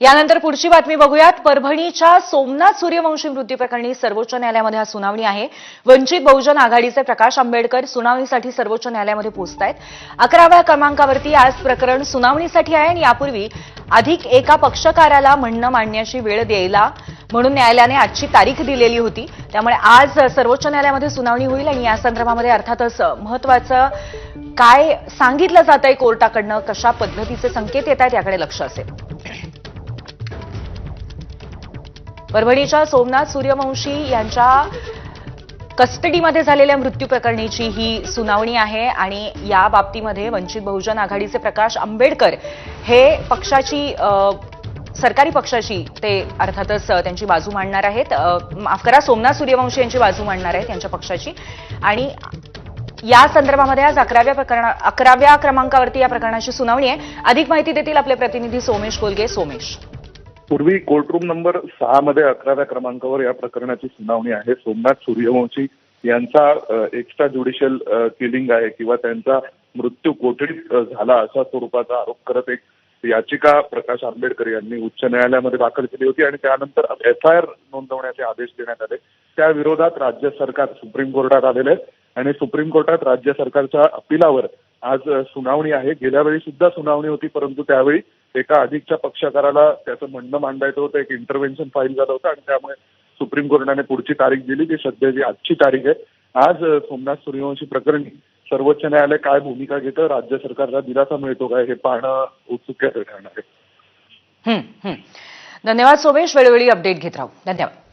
यानंतर पुढची बातमी बघूयात. परभणीच्या सोमनाथ सूर्यवंशी मृत्यू प्रकरणी सर्वोच्च न्यायालयामध्ये हा सुनावणी आहे. वंचित बहुजन आघाडीचे प्रकाश आंबेडकर सुनावणीसाठी सर्वोच्च न्यायालयामध्ये पोहोचत आहेत अकराव्या क्रमांकावरती आज प्रकरण सुनावणीसाठी आहे आणि यापूर्वी अधिक एका पक्षकाराला म्हणणं मांडण्याची वेळ द्यायला म्हणून न्यायालयाने आजची तारीख दिलेली होती. त्यामुळे आज सर्वोच्च न्यायालयामध्ये सुनावणी होईल आणि या संदर्भामध्ये अर्थातच महत्वाचं काय सांगितलं जात आहे कोर्टाकडनं कशा पद्धतीचे संकेत येत आहेत याकडे लक्ष असेल. परभणीच्या सोमनाथ सूर्यवंशी यांच्या कस्टडीमध्ये झालेल्या मृत्यू प्रकरणीची ही सुनावणी आहे आणि या बाबतीमध्ये वंचित बहुजन आघाडीचे प्रकाश आंबेडकर हे पक्षाची सरकारी पक्षाची ते अर्थातच त्यांची बाजू मांडणार आहेत. माफ करा सोमनाथ सूर्यवंशी यांची बाजू मांडणार आहेत त्यांच्या पक्षाची. आणि या संदर्भामध्ये आज अकराव्या प्रकरणा अकराव्या क्रमांकावरती या प्रकरणाची सुनावणी आहे. अधिक माहिती देतील आपले प्रतिनिधी सोमेश कोलगे सोमेश. पूर्वी कोर्टरूम नंबर सहा मध्ये अकराव्या क्रमांकावर या प्रकरणाची सुनावणी आहे. सोमनाथ सूर्यवंशी यांचा एक्स्ट्रा ज्युडिशियल किलिंग आहे किंवा त्यांचा मृत्यू कोठडीत झाला अशा स्वरूपाचा आरोप करत एक याचिका प्रकाश आंबेडकर यांनी उच्च न्यायालयामध्ये दाखल केली होती आणि त्यानंतर एफ आय आर नोंदवण्याचे आदेश देण्यात आले. त्या विरोधात राज्य सरकार सुप्रीम कोर्टात आलेले आहे आणि सुप्रीम कोर्टात राज्य सरकारच्या अपिलावर आज सुनावणी आहे. गेल्या वेळी सुद्धा सुनावणी होती परंतु त्यावेळी एका अधिकच्या पक्षकाराला त्याचं म्हणणं मांडायचं होतं एक इंटरव्हेन्शन फाईल झालं होतं आणि त्यामुळे सुप्रीम कोर्टाने पुढची तारीख दिली ती सध्या जी आजची तारीख आहे. आज सोमनाथ सूर्यवंशी प्रकरणी सर्वोच्च न्यायालय काय भूमिका घेतं राज्य सरकारला दिलासा मिळतो काय हे पाहणं उत्सुक्याचं ठरणार आहे धन्यवाद सोमेश वेळोवेळी अपडेट घेत राहू. धन्यवाद.